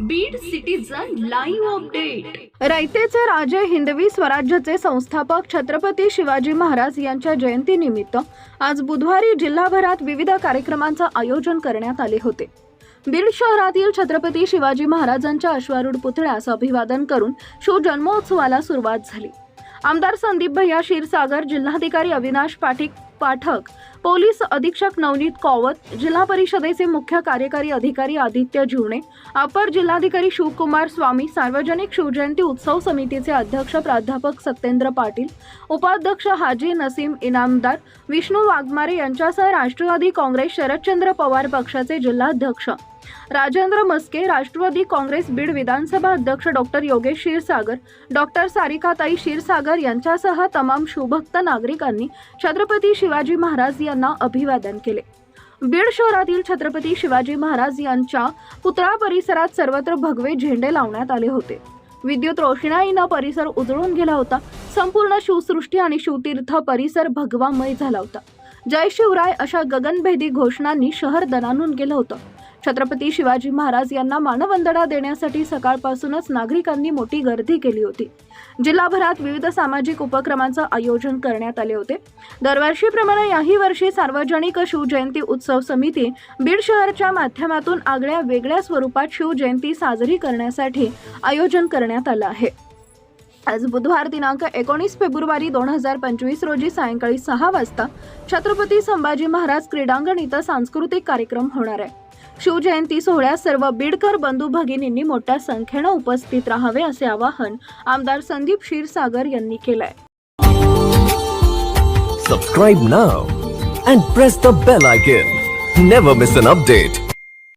Beed citizen live update रायतेचे राजे हिंदवी स्वराज्याचे संस्थापक छत्रपती शिवाजी महाराज यांच्या जयंतीनिमित्त आज बुधवारी जिल्हाभरात विविध कार्यक्रमांचं आयोजन करण्यात आले होते. बीड शहरातील छत्रपती शिवाजी महाराजांच्या अश्वारूढ पुतळ्यास अभिवादन करून शिवजन्मोत्सवाला सुरुवात झाली. आमदार संदीप भैया क्षीरसागर जिल्हाधिकारी अविनाश पाटील पाठक. पोलीस अधीक्षक नवनीत कौवत जिल्हा परिषदेचे मुख्य कार्यकारी अधिकारी आदित्य जीवणे अपर जिल्हाधिकारी शिवकुमार स्वामी सार्वजनिक शिवजयंती उत्सव समितीचे अध्यक्ष प्राध्यापक सत्येंद्र पाटील उपाध्यक्ष हाजी नसीम इनामदार विष्णू वाघमारे यांच्यासह राष्ट्रवादी काँग्रेस शरदचंद्र पवार पक्षाचे जिल्हाध्यक्ष. राजेंद्र मस्के राष्ट्रवादी काँग्रेस बीड विधानसभा अध्यक्ष डॉक्टर योगेश क्षीरसागर डॉक्टर सारिकाताई क्षीरसागर यांच्यासह तमाम शिवभक्त नागरिकांनी छत्रपती शिवाजी महाराज यांना अभिवादन केले. बीड शहरातील छत्रपती शिवाजी महाराज यांच्या पुतळा परिसरात सर्वत्र भगवे झेंडे लावण्यात आले होते. विद्युत रोषणाईनं परिसर उजळून गेला होता. संपूर्ण शिवसृष्टी आणि शिवतीर्थ परिसर भगवामय झाला होता. जय शिवराय अशा गगनभेदी घोषणांनी शहर दणानून गेलं होतं. छत्रपती शिवाजी महाराज यांना मानवंदना देण्यासाठी सकाळपासूनच नागरिकांनी मोठी गर्दी केली होती. जिल्हाभरात विविध सामाजिक उपक्रमांचं आयोजन करण्यात आले होते. दरवर्षीप्रमाणे याही वर्षी सार्वजनिक शिवजयंती उत्सव समिती बीड शहरच्या माध्यमातून आगळ्या वेगळ्या स्वरूपात शिवजयंती साजरी करण्यासाठी आयोजन करण्यात आलं आहे. आज बुधवार दिनांक एकोणीस फेब्रुवारी दोन हजार पंचवीस रोजी सायंकाळी सहा वाजता छत्रपती संभाजी महाराज क्रीडांगण इथं सांस्कृतिक कार्यक्रम होणार आहे. शिवजयंती सोहळ्यात सर्व बीडकर बंधू भगिनींनी मोठ्या संख्येनं उपस्थित राहावे असे आवाहन आमदार संदीप क्षीरसागर यांनी केलंय. Subscribe now and press the bell icon never miss an update